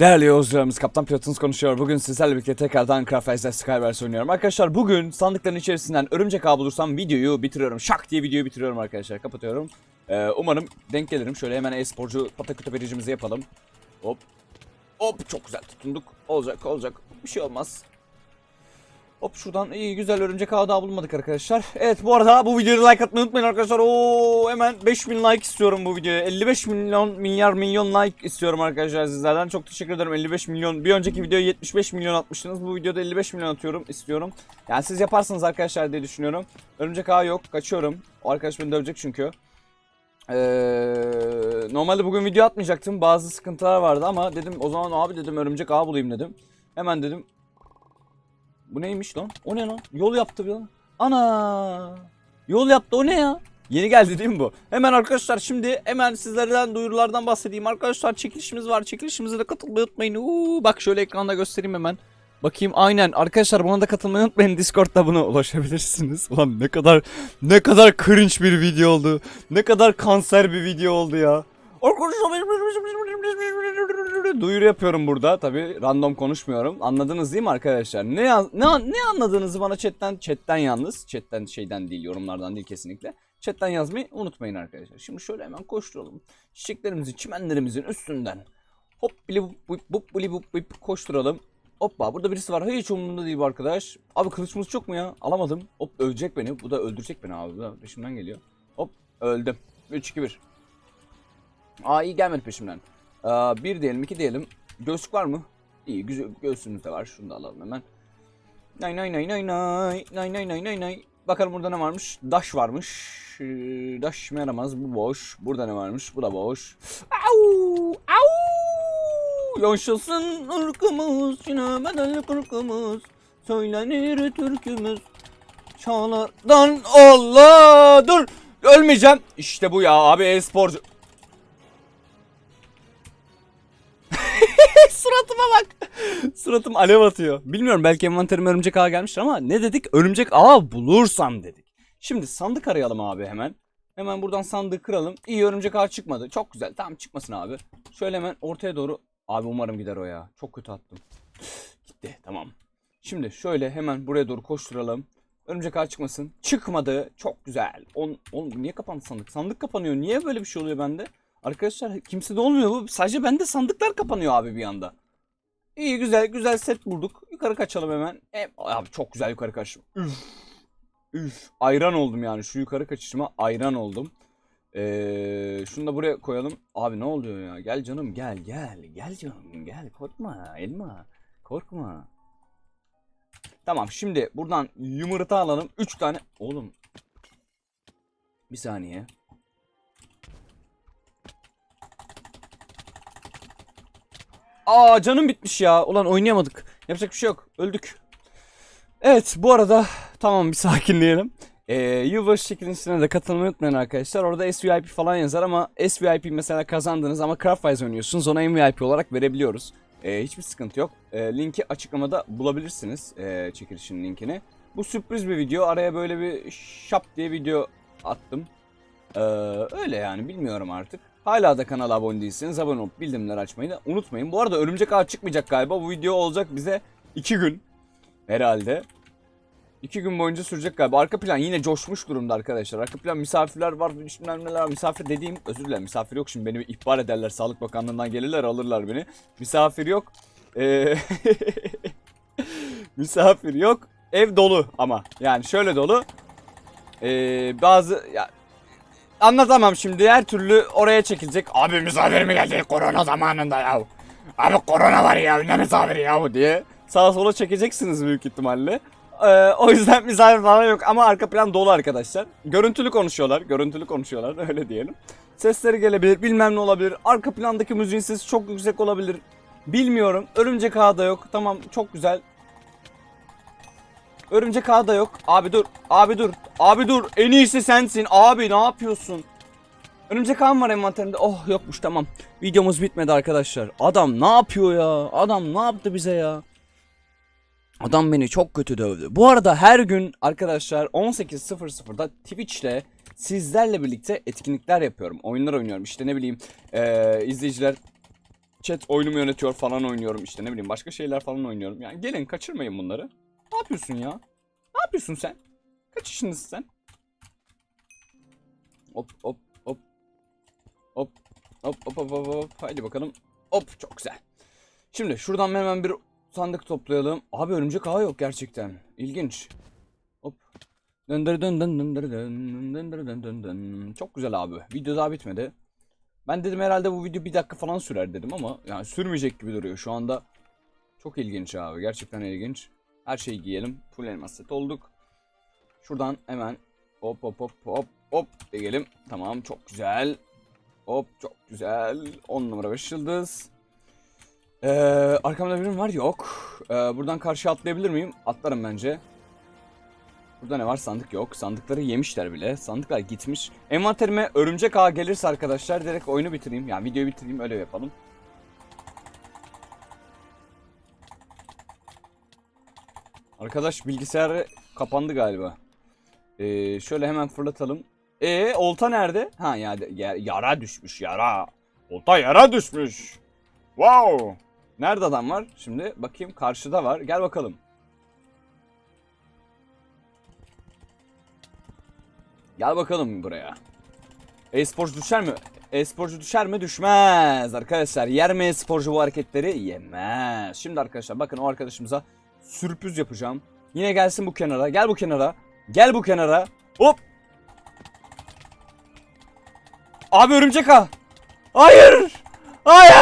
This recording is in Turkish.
Değerli yolcularımız Kaptan Pilotunuz konuşuyor. Bugün sizlerle birlikte tekrardan Craft Skywars oynuyorum. Arkadaşlar bugün sandıkların içerisinden örümcek ağı bulursam videoyu bitiriyorum. Şak diye videoyu bitiriyorum arkadaşlar. Kapatıyorum. Ee, umarım denk gelirim. Şöyle hemen e-sporcu pataküte vericimizi yapalım. Hop. Hop çok güzel tutunduk. Olacak olacak. Bir şey olmaz. Hop şuradan iyi güzel örümcek ağı daha bulmadık arkadaşlar. Evet bu arada bu videoyu like atmayı unutmayın arkadaşlar. Oo hemen 5000 like istiyorum bu videoya. 55 milyon milyar milyon like istiyorum arkadaşlar sizlerden. Çok teşekkür ederim 55 milyon. Bir önceki videoya 75 milyon atmıştınız. Bu videoda 55 milyon atıyorum istiyorum. Yani siz yaparsınız arkadaşlar diye düşünüyorum. Örümcek ağı yok. Kaçıyorum. O arkadaş beni dövecek çünkü. Ee, normalde bugün video atmayacaktım. Bazı sıkıntılar vardı ama dedim o zaman abi dedim örümcek ağı bulayım dedim. Hemen dedim bu neymiş lan? O ne lan? Yol yaptı bir lan. Ana! Yol yaptı o ne ya? Yeni geldi değil mi bu? Hemen arkadaşlar şimdi hemen sizlerden duyurulardan bahsedeyim. Arkadaşlar çekilişimiz var. Çekilişimize de katılmayı unutmayın. Uuu, bak şöyle ekranda göstereyim hemen. Bakayım aynen arkadaşlar buna da katılmayı unutmayın Discord'da buna ulaşabilirsiniz. Ulan ne kadar ne kadar cringe bir video oldu. Ne kadar kanser bir video oldu ya. Duyuru yapıyorum burada tabi random konuşmuyorum. Anladınız değil mi arkadaşlar? Ne ne ne anladığınızı bana chatten chatten yalnız chatten şeyden değil yorumlardan değil kesinlikle. Chatten yazmayı unutmayın arkadaşlar. Şimdi şöyle hemen koşturalım. Çiçeklerimizin, çimenlerimizin üstünden hop bili bup bup bup bili bup bup koşturalım. Hoppa burada birisi var. Hiç umurumda değil bu arkadaş. Abi kılıçımız çok mu ya? Alamadım. Hop ölecek beni. Bu da öldürecek beni abi. Bu da peşimden geliyor. Hop öldüm. 3 2 1. Aa iyi gelmedi peşimden. Ee, bir diyelim iki diyelim. Göğsük var mı? İyi güzel göğsümüz de var. Şunu da alalım hemen. Nay nay nay nay nay. Nay nay nay nay nay. Bakalım burada ne varmış? Daş varmış. Ee, daş mı yaramaz? Bu boş. Burada ne varmış? Bu da boş. Au! Au! Yaşasın ırkımız, sinemeden kırkımız. Söylenir türkümüz. Çağlardan Allah dur. Ölmeyeceğim. İşte bu ya abi e-sporcu. Suratıma bak. Suratım alev atıyor. Bilmiyorum belki envanterime örümcek ağı gelmiştir ama ne dedik? Örümcek ağı bulursam dedik. Şimdi sandık arayalım abi hemen. Hemen buradan sandığı kıralım. İyi örümcek ağı çıkmadı. Çok güzel. Tamam çıkmasın abi. Şöyle hemen ortaya doğru. Abi umarım gider o ya. Çok kötü attım. Gitti. Tamam. Şimdi şöyle hemen buraya doğru koşturalım. Örümcek ağı çıkmasın. Çıkmadı. Çok güzel. On, oğlum niye kapandı sandık? Sandık kapanıyor. Niye böyle bir şey oluyor bende? Arkadaşlar kimse de olmuyor bu. Sadece bende sandıklar kapanıyor abi bir anda. İyi güzel güzel set bulduk. Yukarı kaçalım hemen. E, abi çok güzel yukarı kaçtım. Üf. Üf. Ayran oldum yani. Şu yukarı kaçışıma ayran oldum. Ee, şunu da buraya koyalım. Abi ne oluyor ya? Gel canım gel gel. Gel canım gel. Korkma elma. Korkma. Tamam şimdi buradan yumurta alalım. 3 tane. Oğlum. Bir saniye. Aa canım bitmiş ya. Ulan oynayamadık. Yapacak bir şey yok. Öldük. Evet bu arada tamam bir sakinleyelim. Ee, yılbaşı çekilintisine de katılmayı unutmayın arkadaşlar. Orada SVIP falan yazar ama SVIP mesela kazandınız ama Craftwise oynuyorsunuz. Ona MVP olarak verebiliyoruz. Ee, hiçbir sıkıntı yok. Ee, linki açıklamada bulabilirsiniz. Ee, çekilişin linkini. Bu sürpriz bir video. Araya böyle bir şap diye video attım. Ee, öyle yani bilmiyorum artık. Hala da kanala abone değilseniz abone olup bildirimleri açmayı da unutmayın. Bu arada örümcek ağı çıkmayacak galiba. Bu video olacak bize 2 gün herhalde. 2 gün boyunca sürecek galiba. Arka plan yine coşmuş durumda arkadaşlar. Arka plan misafirler var. Bilmem neler. Misafir dediğim özür dilerim. Misafir yok şimdi beni ihbar ederler. Sağlık Bakanlığı'ndan gelirler alırlar beni. Misafir yok. Ee, misafir yok. Ev dolu ama. Yani şöyle dolu. Ee, bazı ya, Anlatamam şimdi her türlü oraya çekilecek. Abi misafir mi geldi korona zamanında ya. Abi korona var ya ne misafiri ya diye. Sağa sola çekeceksiniz büyük ihtimalle. Ee, o yüzden misafir falan yok ama arka plan dolu arkadaşlar. Görüntülü konuşuyorlar. Görüntülü konuşuyorlar öyle diyelim. Sesleri gelebilir bilmem ne olabilir. Arka plandaki müziğin sesi çok yüksek olabilir. Bilmiyorum. Örümcek ağı da yok. Tamam çok güzel. Örümcek ağı da yok. Abi dur. Abi dur. Abi dur. En iyisi sensin. Abi ne yapıyorsun? Örümcek ağım var envanterimde. Oh yokmuş tamam. Videomuz bitmedi arkadaşlar. Adam ne yapıyor ya? Adam ne yaptı bize ya? Adam beni çok kötü dövdü. Bu arada her gün arkadaşlar 18.00'da Twitch'te sizlerle birlikte etkinlikler yapıyorum. Oyunlar oynuyorum. İşte ne bileyim eee, izleyiciler chat oyunumu yönetiyor falan oynuyorum işte ne bileyim başka şeyler falan oynuyorum. Yani gelin kaçırmayın bunları. Ne yapıyorsun ya? Ne yapıyorsun sen? Kaç yaşındasın sen? Hop hop hop. Hop hop hop hop hop hop. Haydi bakalım. Hop çok güzel. Şimdi şuradan hemen bir sandık toplayalım. Abi örümcek ağı yok gerçekten. İlginç. Hop. Döndür dön dön döndür dön döndür dön dön dön. Çok güzel abi. Video daha bitmedi. Ben dedim herhalde bu video bir dakika falan sürer dedim ama yani sürmeyecek gibi duruyor şu anda. Çok ilginç abi. Gerçekten ilginç. Her şeyi giyelim. Full elmas set olduk. Şuradan hemen hop hop hop hop hop diyelim. Tamam çok güzel. Hop çok güzel. 10 numara 5 yıldız. Ee, arkamda birim var yok. Ee, buradan karşıya atlayabilir miyim? Atlarım bence. Burada ne var? Sandık yok. Sandıkları yemişler bile. Sandıklar gitmiş. Envanterime örümcek ağı gelirse arkadaşlar direkt oyunu bitireyim. Yani videoyu bitireyim öyle yapalım. Arkadaş bilgisayarı kapandı galiba. Ee, şöyle hemen fırlatalım. Ee, olta nerede? Ha ya, ya- yara düşmüş yara. Olta yara düşmüş. Wow. Nerede adam var? Şimdi bakayım karşıda var. Gel bakalım. Gel bakalım buraya. E-sporcu düşer mi? E-sporcu düşer mi? Düşmez arkadaşlar. Yer mi e-sporcu bu hareketleri? Yemez. Şimdi arkadaşlar bakın o arkadaşımıza sürpriz yapacağım. Yine gelsin bu kenara. Gel bu kenara. Gel bu kenara. Hop. Abi örümcek ha. Hayır. Hayır.